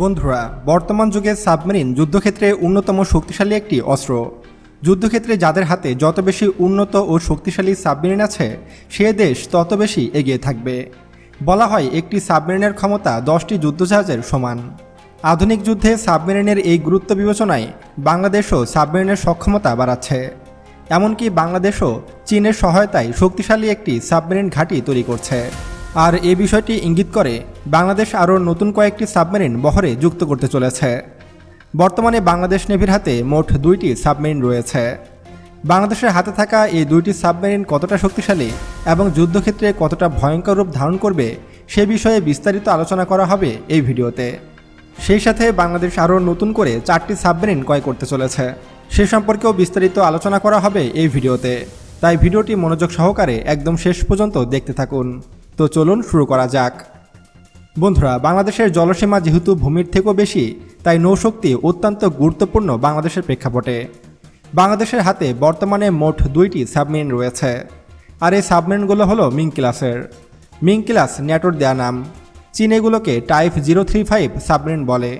বন্ধুরা, বর্তমান যুগে সাবমেরিন যুদ্ধক্ষেত্রে অন্যতম শক্তিশালী একটি অস্ত্র। যুদ্ধক্ষেত্রে যাদের হাতে যত বেশি উন্নত ও শক্তিশালী সাবমেরিন আছে, সে দেশ তত বেশি এগিয়ে থাকবে। বলা হয় একটি সাবমেরিনের ক্ষমতা দশটি যুদ্ধজাহাজের সমান। আধুনিক যুদ্ধে সাবমেরিনের এই গুরুত্ব বিবেচনায় বাংলাদেশও সাবমেরিনের সক্ষমতা বাড়াচ্ছে। এমনকি বাংলাদেশও চীনের সহায়তায় শক্তিশালী একটি সাবমেরিন ঘাঁটি তৈরি করছে। আর এই বিষয়টি ইঙ্গিত করে বাংলাদেশ আরও নতুন কয়েকটি সাবমেরিন বহরে যুক্ত করতে চলেছে। বর্তমানে বাংলাদেশ নেভির হাতে মোট দুইটি সাবমেরিন রয়েছে। বাংলাদেশের হাতে থাকা এই দুইটি সাবমেরিন কতটা শক্তিশালী এবং যুদ্ধক্ষেত্রে কতটা ভয়ঙ্কর রূপ ধারণ করবে সে বিষয়ে বিস্তারিত আলোচনা করা হবে এই ভিডিওতে। সেই সাথে বাংলাদেশ আরও নতুন করে চারটি সাবমেরিন ক্রয় করতে চলেছে। সে সম্পর্কেও বিস্তারিত আলোচনা করা হবে এই ভিডিওতে। তাই ভিডিওটি মনোযোগ সহকারে একদম শেষ পর্যন্ত দেখতে থাকুন। তো চলুন শুরু করা যাক। বন্ধুরা, বাংলাদেশের জলসীমা যেহেতু ভূমির থেকেও বেশি, তাই নৌশক্তি অত্যন্ত গুরুত্বপূর্ণ বাংলাদেশের প্রেক্ষাপটে। বাংলাদেশের হাতে বর্তমানে মোট দুইটি সাবমেরিন রয়েছে, আর এই সাবমেরিনগুলো হলো মিং ক্লাসের মিং ক্লাস ন্যাটোর দেয়া নাম। চীন এগুলোকে type zero three five submarine বলে,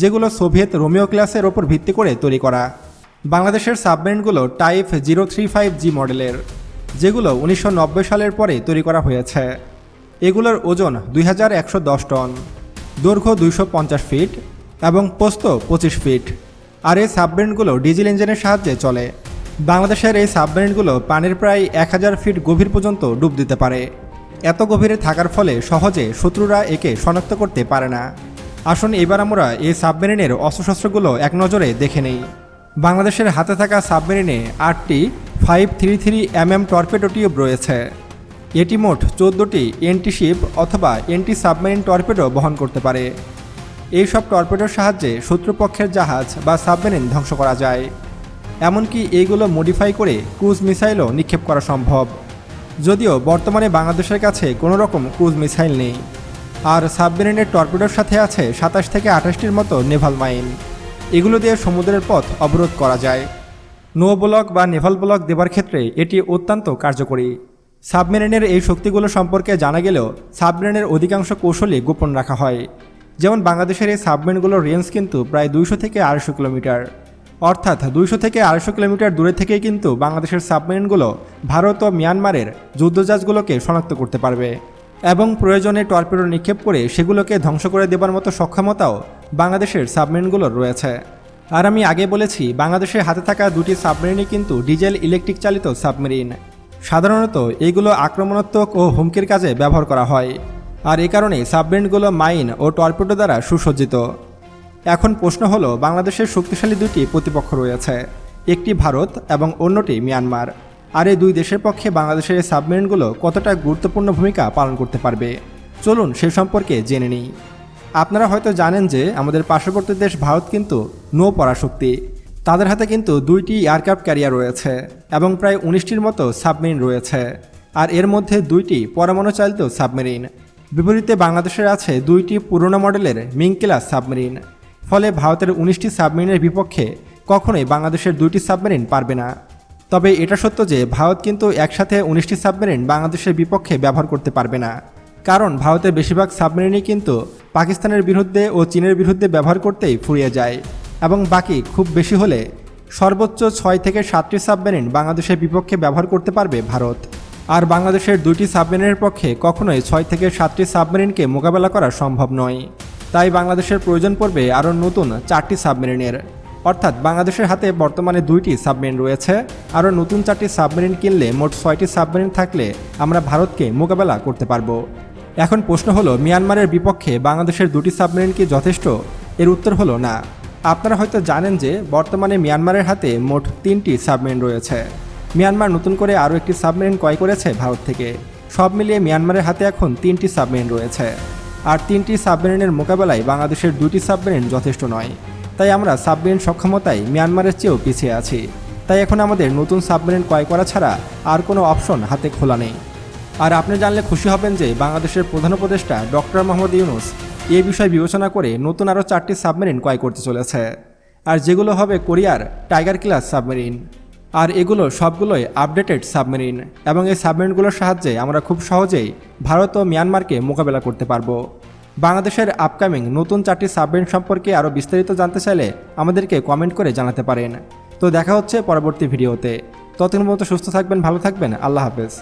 যেগুলো সোভিয়েত রোমিও ক্লাসের ওপর ভিত্তি করে তৈরি করা। বাংলাদেশের সাবমেরিনগুলো type zero three five G মডেলের। যেগুলো উনিশশো নব্বই সালের পরে তৈরি করা হয়েছে। এগুলোর ওজন দুই হাজার একশো দশ টন, দৈর্ঘ্য দুইশো পঞ্চাশ ফিট এবং পোস্ত পঁচিশ ফিট। আর এই সাবমেরিনগুলো ডিজেল ইঞ্জিনের সাহায্যে চলে। বাংলাদেশের এই সাবমেরিনগুলো পানির প্রায় এক হাজার ফিট গভীর পর্যন্ত ডুব দিতে পারে। এত গভীরে থাকার ফলে সহজে শত্রুরা একে শনাক্ত করতে পারে না। আসুন এবার আমরা এই সাবমেরিনের অস্ত্রশস্ত্রগুলো এক নজরে দেখে নেই। বাংলাদেশের হাতে থাকা সাবমেরিনে আটটি five three three M M torpedo tube রয়েছে। এটি মোট চোদ্দোটি এন্টিশিপ অথবা এন্টি সাবমেরিন টর্পেডো বহন করতে পারে। এই সব টর্পেডোর সাহায্যে শত্রুপক্ষের জাহাজ বা সাবমেরিন ধ্বংস করা যায়। এমনকি এইগুলো মডিফাই করে ক্রুজ মিসাইলও নিক্ষেপ করা সম্ভব। যদিও বর্তমানে বাংলাদেশের কাছে কোনো রকম ক্রুজ মিসাইল নেই। আর সাবমেরিনের টর্পেডোর সাথে আছে সাতাশ থেকে আঠাশটির মতো নেভাল মাইন। এগুলো দিয়ে সমুদ্রের পথ অবরোধ করা যায়। নো ব্লক বা নেভাল ব্লক দেবার ক্ষেত্রে এটি অত্যন্ত কার্যকরী। সাবমেরিনের এই শক্তিগুলো সম্পর্কে জানা গেলেও সাবমেরিনের অধিকাংশ কৌশলই গোপন রাখা হয়। যেমন বাংলাদেশের এই সাবমেরিনগুলোর রেঞ্জ কিন্তু প্রায় দুইশো থেকে আড়াইশো কিলোমিটার। অর্থাৎ দুইশো থেকে আড়াইশো কিলোমিটার দূরে থেকেই কিন্তু বাংলাদেশের সাবমেরিনগুলো ভারত ও মিয়ানমারের যুদ্ধজাহাজগুলোকে শনাক্ত করতে পারবে। এবং প্রয়োজনে টর্পেডো নিক্ষেপ করে সেগুলোকে ধ্বংস করে দেবার মতো সক্ষমতাও বাংলাদেশের সাবমেরিনগুলোর রয়েছে। আর আমি আগে বলেছি বাংলাদেশের হাতে থাকা দুটি সাবমেরিনই কিন্তু ডিজেল ইলেকট্রিক চালিত সাবমেরিন। সাধারণত এইগুলো আক্রমণাত্মক ও হুমকির কাজে ব্যবহার করা হয়। আর এ কারণে সাবমেরিনগুলো মাইন ও টর্পেডো দ্বারা সুসজ্জিত। এখন প্রশ্ন হলো, বাংলাদেশের শক্তিশালী দুটি প্রতিপক্ষ রয়েছে, একটি ভারত এবং অন্যটি মিয়ানমার। আর এই দুই দেশের পক্ষে বাংলাদেশের সাবমেরিনগুলো কতটা গুরুত্বপূর্ণ ভূমিকা পালন করতে পারবে? চলুন সে সম্পর্কে জেনে নিই। আপনারা হয়তো জানেন যে আমাদের পার্শ্ববর্তী দেশ ভারত কিন্তু নৌ পরাশক্তি। তাদের হাতে কিন্তু দুইটি এয়ারক্রাফট ক্যারিয়ার রয়েছে এবং প্রায় উনিশটির মতো সাবমেরিন রয়েছে। আর এর মধ্যে দুইটি পরমাণু চালিত সাবমেরিন বিপরীতে বাংলাদেশের আছে দুইটি পুরনো মডেলের মিং ক্লাস সাবমেরিন ফলে ভারতের উনিশটি সাবমেরিনের বিপক্ষে কখনোই বাংলাদেশের দুইটি সাবমেরিন পারবে না। তবে এটা সত্য যে ভারত কিন্তু একসাথে উনিশটি সাবমেরিন বাংলাদেশের বিপক্ষে ব্যবহার করতে পারবে না। কারণ ভারতের বেশিরভাগ সাবমেরিনই কিন্তু পাকিস্তানের বিরুদ্ধে ও চীনের বিরুদ্ধে ব্যবহার করতেই ফুরিয়ে যায়। এবং বাকি খুব বেশি হলে সর্বোচ্চ ছয় থেকে সাতটি সাবমেরিন বাংলাদেশের বিপক্ষে ব্যবহার করতে পারবে ভারত। আর বাংলাদেশের দুইটি সাবমেরিনের পক্ষে কখনোই ছয় থেকে সাতটি সাবমেরিনকে মোকাবেলা করা সম্ভব নয়। তাই বাংলাদেশের প্রয়োজন পড়বে আরও নতুন চারটি সাবমেরিনের। অর্থাৎ বাংলাদেশের হাতে বর্তমানে দুইটি সাবমেরিন রয়েছে। আরও নতুন চারটি সাবমেরিন কিনলে মোট ছয়টি সাবমেরিন থাকলে আমরা ভারতকে মোকাবেলা করতে পারব। এখন প্রশ্ন হলো, মিয়ানমারের বিপক্ষে বাংলাদেশের দুটি সাবমেরিন কি যথেষ্ট? এর উত্তর হলো না। আপনারা হয়তো জানেন যে, বর্তমানে মিয়ানমারের হাতে মোট তিনটি সাবমেরিন রয়েছে। মিয়ানমার নতুন করে আরও একটি সাবমেরিন ক্রয় করেছে ভারত থেকে। সব মিলিয়ে মিয়ানমারের হাতে এখন তিনটি সাবমেরিন রয়েছে। আর তিনটি সাবমেরিনের মোকাবেলায় বাংলাদেশের দুটি সাবমেরিন যথেষ্ট নয়। তাই আমরা সাবমেরিন সক্ষমতায় মিয়ানমারের চেয়েও পিছিয়ে আছি। তাই এখন আমাদের নতুন সাবমেরিন ক্রয় করা ছাড়া আর কোনো অপশন হাতে খোলা নেই। আর আপনি জানলে খুশি হবেন যে বাংলাদেশের প্রধান উপদেষ্টা ডক্টর মোহাম্মদ ইউনুস এই বিষয় বিবেচনা করে নতুন আরও চারটি সাবমেরিন ক্রয় করতে চলেছে। আর যেগুলো হবে কোরিয়ার টাইগার ক্লাস সাবমেরিন। আর এগুলো সবগুলোই আপডেটেড সাবমেরিন এবং এই সাবমেরিনগুলোর সাহায্যে আমরা খুব সহজেই ভারত ও মিয়ানমারকে মোকাবেলা করতে পারব। বাংলাদেশের আপকামিং নতুন চারটি সাবমেরিন সম্পর্কে আরও বিস্তারিত জানতে চাইলে আমাদেরকে কমেন্ট করে জানাতে পারেন। তো দেখা হচ্ছে পরবর্তী ভিডিওতে। ততক্ষণ মতো সুস্থ থাকবেন, ভালো থাকবেন, আল্লাহ হাফেজ।